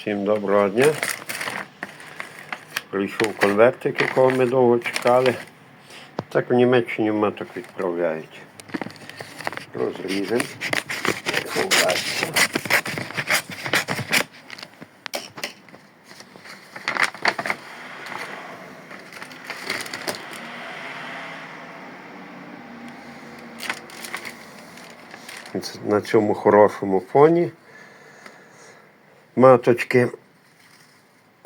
Всім доброго дня. Прийшов конвертик, якого ми довго чекали. Так в Німеччині маток відправляють. Розріжемо. На цьому хорошому фоні маточки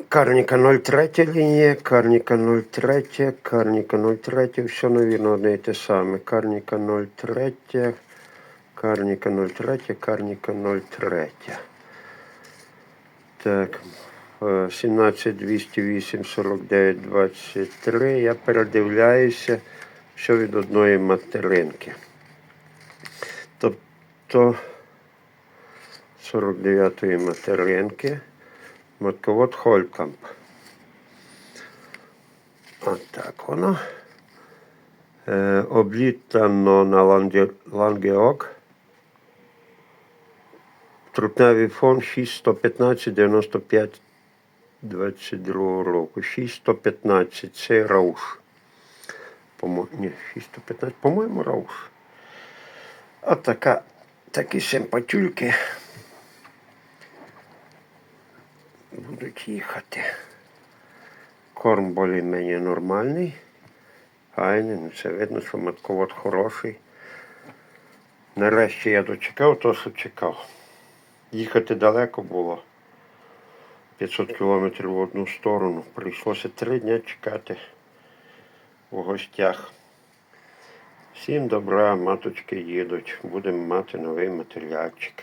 Карніка 03 лінія, Карніка 03, Карніка 03, все, навірно, одне і те саме. Карніка 03, Карніка 03, Карніка 03. Так, е, 17 208 49 23. Я передивляюся, що від одної материнки. Тобто 49-ї материнки. Матковод Холькамп. Отак воно. Е, облітано на ланге, лангеок. Трутневий фон 6115 95 22 року. 6115. Це рауш. По ні, 615, по-моєму, рауш. От така, такі симпатюльки будуть їхати. Корм більш-менш нормальний. Файний, ну це видно, що матковод хороший. Нарешті я дочекав то, що чекав. Їхати далеко було. 500 кілометрів в одну сторону. Прийшлося три дні чекати в гостях. Всім добра, маточки їдуть. Будемо мати новий матеріальчик.